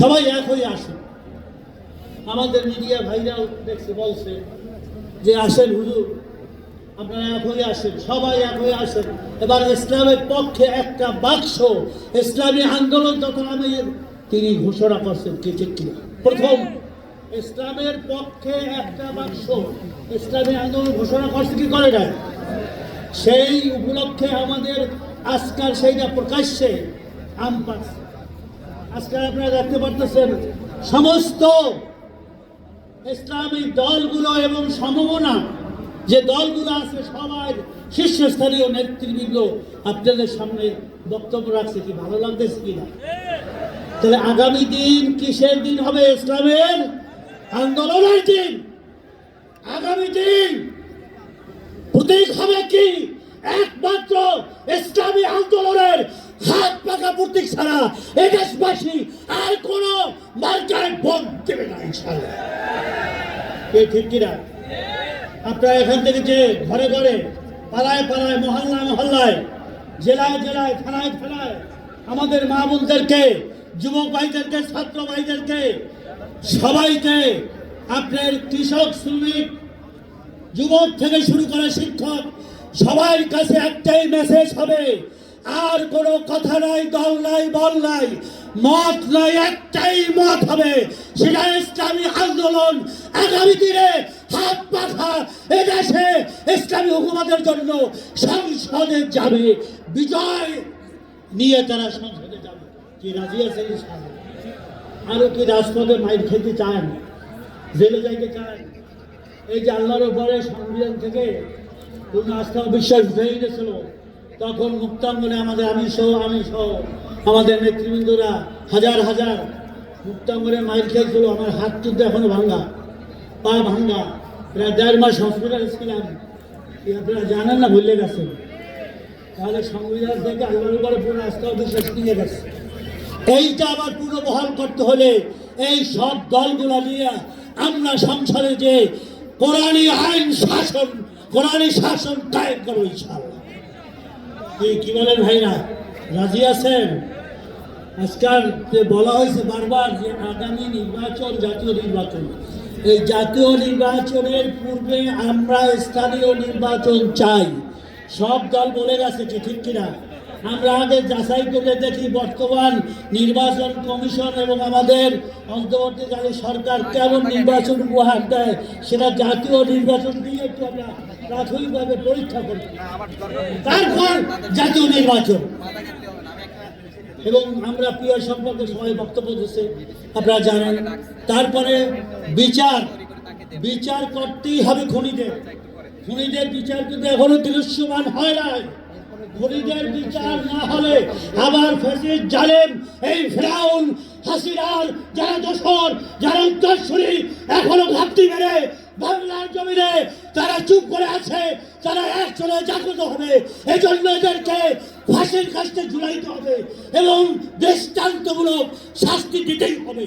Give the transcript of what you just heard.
সবাই এক হয়ে আসেন। আমাদের মিডিয়া ভাইরাও দেখছে, বলছে যে, আসেন হুজুর, আপনারা এক হয়ে আসেন, সবাই এক হয়ে আসেন। এবার ইসলামের পক্ষে একটা বাক্স, ইসলামী আন্দোলন তখন আমি, তিনি ঘোষণা করছেন কে ঠিক কিনা। প্রথম, ইসলামের পক্ষে একটা বাক্স, ইসলামী আন্দোলন ঘোষণা করছে কি করে না সেই উপলক্ষে আমাদের আজকাল সেইটা প্রকাশ্যে আম আজকাল আপনারা দেখতে পারতেছেন সমস্ত ইসলামিক দলগুলো এবং সমমনা, যে দলগুলো আছে সবাই শীর্ষস্থানীয় নেতৃবৃন্দ, আপনাদের সামনে বক্তব্য রাখছে কি ভালো লাগতেছে কিনা? তাহলে আগামী দিন কিসের দিন হবে ইসলামের আন্দোলনের দিন? আগামী দিন প্রতীক হবে কি? একমাত্র ইসলামী আন্দোলনের হাত পাকা প্রতীক ছাড়া এ দেশবাসী আর কোন মার্কায় ভোট দেবে না ইনশাল্লাহ এ ঠিক কিনা? আপনারা এখান থেকে যে ঘরে ঘরে, পাড়ায় পাড়ায়, মহল্লায় মহল্লায়, জেলায় জেলায়, থানায় থানায় আমাদের মা বোনদেরকে, যুবক ভাইদেরকে, ছাত্র ভাইদেরকে, সবাইকে আপনার কৃষক, শ্রমিক, যুবক থেকে শুরু করে শিক্ষক, সবার কাছে একটাই মেসেজ হবে আর কোনো কথা নাই, দল নাই, বল নাই, মত নাই, একটাই মত হবে। সেটা ইসলামী আন্দোলন। আগামী দিনে হাত পাখা এদেশে ইসলামী হুকুমতের জন্য সংসদে যাবে। বিজয় নিয়ে তারা সংসদে যাবে। কি রাজি আছে? আরও কি রাজপথে মাইর খেতে চান? জেলে যাইতে চান? এই যে আল্লাহর উপরে সংবিধান থেকে পূর্ণ আস্থা বিশ্বাস উঠে গেছিল তখন মুক্তাঙ্গনে আমাদের আমি সহ আমি সহ আমাদের নেতৃবৃন্দরা হাজার হাজার মুক্তাঙ্গনে মাইর খেয়েছিল আমার হাত কিন্তু এখনও ভাঙ্গা, পা ভাঙ্গা। প্রায় দেড় মাস হসপিটালে ছিলাম। আপনারা জানেন না, ভুলে গেছেন? তাহলে সংবিধান থেকে আল্লাহর উপরে পূর্ণ আস্থা বিশ্বাস নিয়ে গেছে। এইটা আবার পুরো বহাল করতে হলে এই সব দলগুলো নিয়ে আমরা সংসারে যে কোরআনী আইন শাসন, কোরআনী শাসন কায়েম করব ইনশাআল্লাহ। কি বলেন ভাইরা? রাজি আছেন? আজকাল যে বলা হয়েছে বারবার যে আগামী নির্বাচন, জাতীয় নির্বাচন। এই জাতীয় নির্বাচনের পূর্বে আমরা স্থানীয় নির্বাচন চাই। সব দল বলে গেছে কি ঠিক কিনা? আমরা আগে যাচাই করে দেখি বর্তমান নির্বাচন কমিশন এবং আমাদের অন্তর্বর্তীকালে সরকার কেমন নির্বাচন উপহার দেয়, সেটা জাতীয় নির্বাচন দিয়ে একটু আমরা প্রাথমিকভাবে পরীক্ষা করবে। তারপর জাতীয় নির্বাচন। এবং আমরা প্রিয় সম্পর্কে সবাই বক্তব্য দিচ্ছে আপনারা জানেন। তারপরে বিচার। বিচার করতেই হবে খনিদের। খনিদের বিচার কিন্তু এখনও দৃশ্যমান হয় নাই। খনিদের বিচার না হলে আবার ফেসিস জালেম এই ফেরাউন হাসিনার যারা দোষর যারা উত্তরসূরি এখনও ঘাটতি মেরে বাংলার জমিনে তারা চুপ করে আছে, তারা চলে জাগ্রত হবে। এই জন্য এদেরকে ফাঁসির কাছে ঝুলাইতে হবে এবং দৃষ্টান্তমূলক শাস্তি দিতেই হবে।